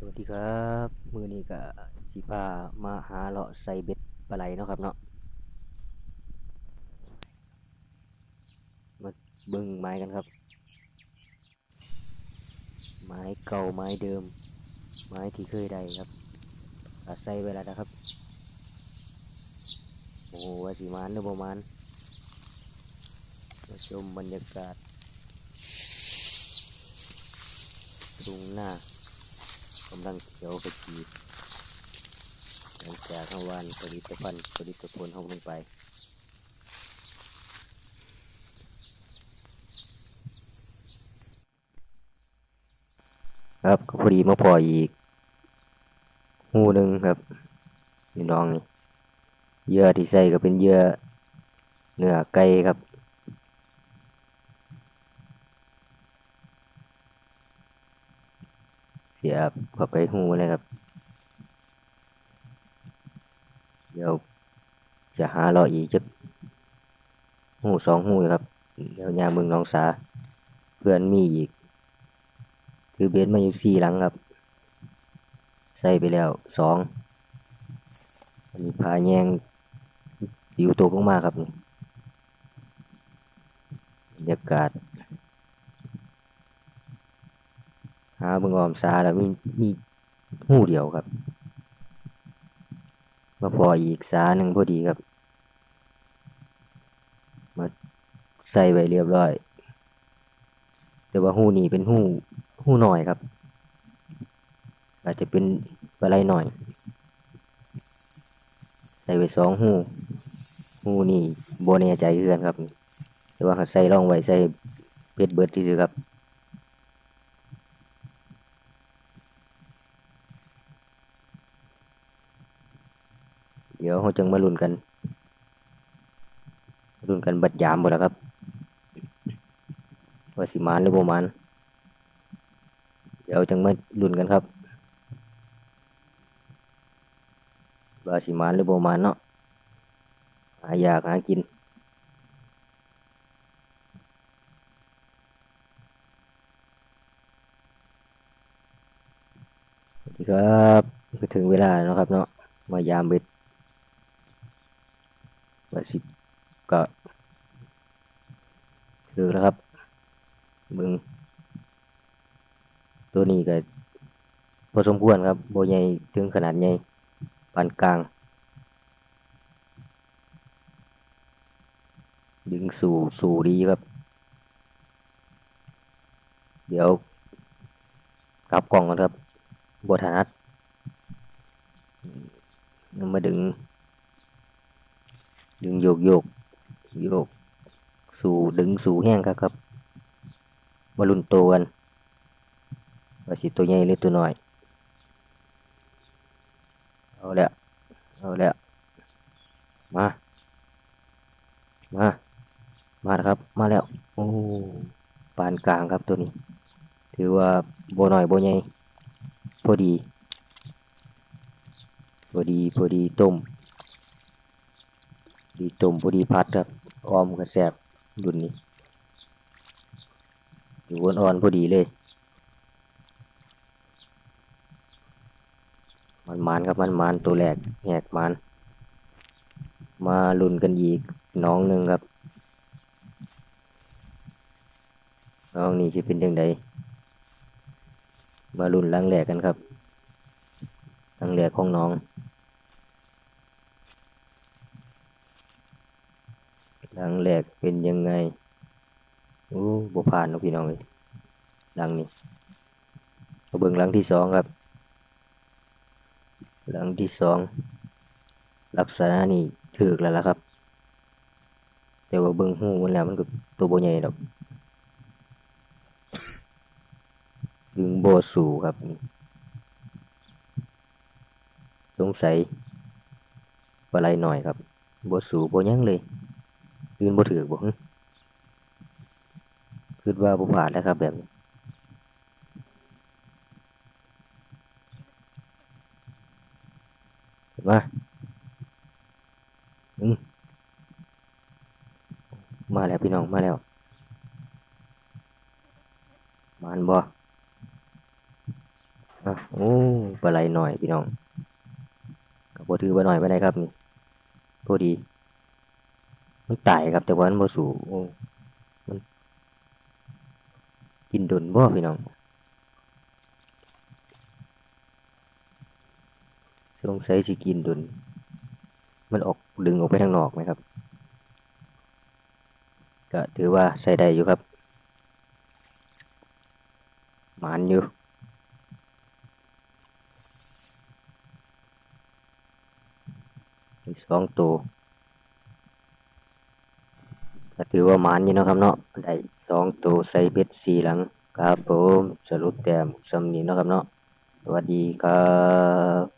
สวัสดีครับ มือนี้ก็สิพามาหาเลาะใส่เบ็ดปลาไหลเนาะครับเนาะมาเบิ่งไม้กันครับ ไม้เก่าไม้เดิม ไม้ที่เคยได้ครับอาใส่ไว้แล้วนะครับ โอ้ว่าสีมานหรือประมาณมาชมบรรยากาศตรงหน้า กำลังเขียวขจีหลังจากเมื่อวานผลิตภัณฑ์ผลิตผลของลงไปครับก็พอดีมาพออีกหูหนึ่งครับพี่น้องเยื่อที่ใส่ก็เป็นเยื่อเนื้อไก่ครับ เสียบเข้าไปหูเลยครับ เดี๋ยวจะหาเราอีกจะหูสองหูครับ เดี๋ยวยามเมืองน้องสา เพื่อนมีอีก คือเบสมาอยู่สี่หลังครับ ใส่ไปแล้วสองอันนี้พาแยงปิวตกลงมาครับบรรยากาศ หาเบิ่งออมซาแล้วมีมีหูเดียวครับมาพออีกสาหนึ่งพอดีครับ มาใส่ไว้เรียบร้อย แต่ว่าหูนี่เป็นหูหูหน่อยครับ อาจจะเป็นปลาไหลหน่อย ใส่ไว้สองหูหูนี่โบแน่ใจเพื่อนครับ แต่ว่าใส่ร่องไว้ใส่เบ็ดเบิดที่ซื้อครับ เดี๋ยวเราจึงมาลุ้นกันลุ้นกันบัดยามหมดแล้วครับว่าสิมานหรือบ่มานเดี๋ยวจึงมาลุ้นกันครับว่าสิมานหรือบ่มานเนาะหาอยากหากินครับถึงเวลาแล้วครับเนาะมายามเบ็ด ว่าสิก็ถือแล้วครับเบึงตัวนี้ก็พอสมควรครับโบใหญ่ถึงขนาดใหญ่ปานกลาง ดึงสู่สู่ดีครับ เดี๋ยวกลับกล่องกันครับบทนัดมาดึง ดึงโยกโยกโยก สู่ดึงสู่แห้งครับครับมาลุนโตกันว่าสิตัวใหญ่หรือตัวน้อย เอาแล้วเอาแล้วมา มา มาครับ มาแล้ว โอ้ปานกลางครับตัวนี้ ถือว่าโบน้อยโบใหญ่พอดี พอดี พอดีต้ม ดีตมพอดีพัดครับ ออมกระแสบดุนนี้ อยู่วนอ่อนพอดีเลย มันมันครับมันมันตัวแรกแหกมัน มาลุนกันอีกน้องหนึ่งครับ น้องนี่จะเป็นยังไงมาลุนลังแหลกกันครับลังแหลกของน้อง หลังแหลกเป็นยังไงโอ้บ่ผ่านนะพี่น้องเลยหลังนี้มาเบิ่งหลังที่สองครับ หลังที่สองลักษณะนี่ถือแล้วล่ะครับ แต่ว่าเบิ่งหูมันแล้วมันก็ตัวโบใหญ่ดอกดึงโบสูครับสงสัยปลาไหลหน่อยครับโบสูโบยังเลย ยืนโบถือบ่คิดว่าบ่ผ่านแล้วครับแบบนี้มาอืมมาแล้วพี่น้องมาแล้วมานบ่อะโอ้ปลาไหลหน่อยพี่น้องก็บ่ถือว่าน้อยปานใดครับนี่พอดี มันตายครับแต่ว่ามันบ่สู้โอ้มันกินดุนบ่พี่น้องสงสัยสิกินดุนมันออกดึงออกไปทางนอกไหมครับ ก็ถือว่าใช้ได้อยู่ครับหมานอยู่สองตัว ก็ถือว่าหมานอยู่นะครับเนาะได้สองตัวใส่เบ็ดสี่หลังครับผมสรุปแต้มสำนีนะครับเนาะสวัสดีครับ